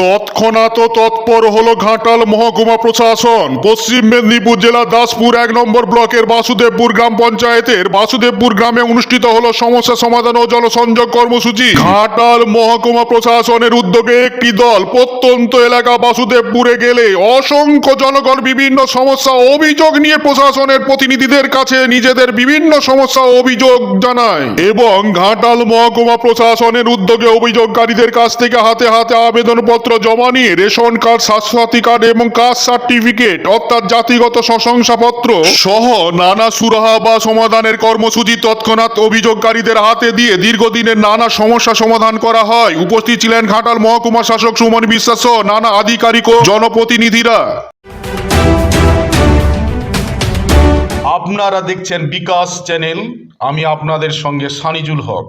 তৎক্ষণাৎ তৎপর হলো ঘাটাল মহকুমা প্রশাসন। পশ্চিম মেদিনীপুর জেলা দাসপুর এক নম্বর ব্লকের বাসুদেবপুর গ্রাম পঞ্চায়েতের বাসুদেবপুর গ্রামে অনুষ্ঠিত হলো সমস্যা সমাধান ও জলসংযোগ কর্মসূচি। ঘাটাল মহকুমা প্রশাসনের উদ্যোগে একটি দল প্রত্যন্ত এলাকা বাসুদেবপুরে গেলে অসংখ্য জনগণ বিভিন্ন সমস্যা অভিযোগ নিয়ে প্রশাসনের প্রতিনিধিদের কাছে নিজেদের বিভিন্ন সমস্যা অভিযোগ জানায় এবং ঘাটাল মহকুমা প্রশাসনের উদ্যোগে অভিযোগকারীদের কাছ থেকে হাতে হাতে আবেদনপত্র জমা নিয়ে রেশন কার্ড, স্বাস্থ্যসাথী কার্ড এবং কাস্ট সার্টিফিকেট, অর্থাৎ জাতিগত প্রশংসাপত্র সহ নানা সুরাহা বা সমাধানের কর্মসূচি তৎক্ষণাৎ অভিযোগকারীদের হাতে দিয়ে দীর্ঘদিনের নানা সমস্যা সমাধান করা হয়। উপস্থিত ছিলেন ঘাটাল মহকুমা শাসক সুমন বিশ্বাস সহ নানা আধিকারিক ও জনপ্রতিনিধিরা। আপনারা দেখছেন বিকাশ চ্যানেল। আমি আপনাদের সঙ্গে সানিজুল হক।